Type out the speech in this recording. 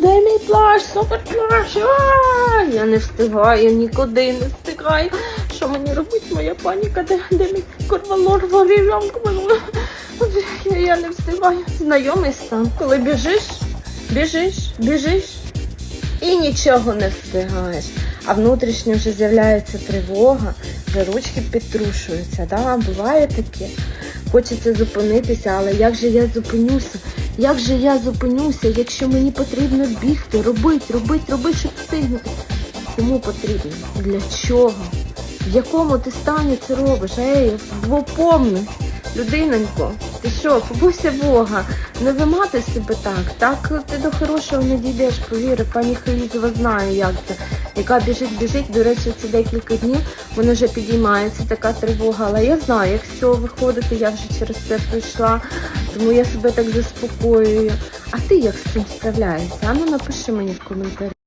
де мій плащ, супер плащ. Я не встигаю, нікуди не встигаю. Що мені робить моя паніка? Де, де мій корвалор, варіанка? Я, я не встигаю. Знайомий стан. Коли біжиш, біжиш, біжиш і нічого не встигаєш. А внутрішньо вже з'являється тривога, вже ручки підтрушуються. Да? Буває таке. Хочеться зупинитися, але як же я зупинюся? Як же я зупинюся, якщо мені потрібно бігти, робити, робити, робити, щоб встигнути? Кому потрібно? Для чого? В якому ти стані це робиш? Ей, опомнись, людинонько, ти що, побойся Бога, не вимати себе так. Так ти до хорошого не дійдеш, повіри, пані Хаїзова знає, як це. Яка біжить, біжить, до речі, це декілька днів, воно вже підіймається, така тривога. Але я знаю, як з цього виходити, я вже через це пройшла, тому я себе так заспокоюю. А ти як з цим справляєшся? Ану напиши мені в коментарі.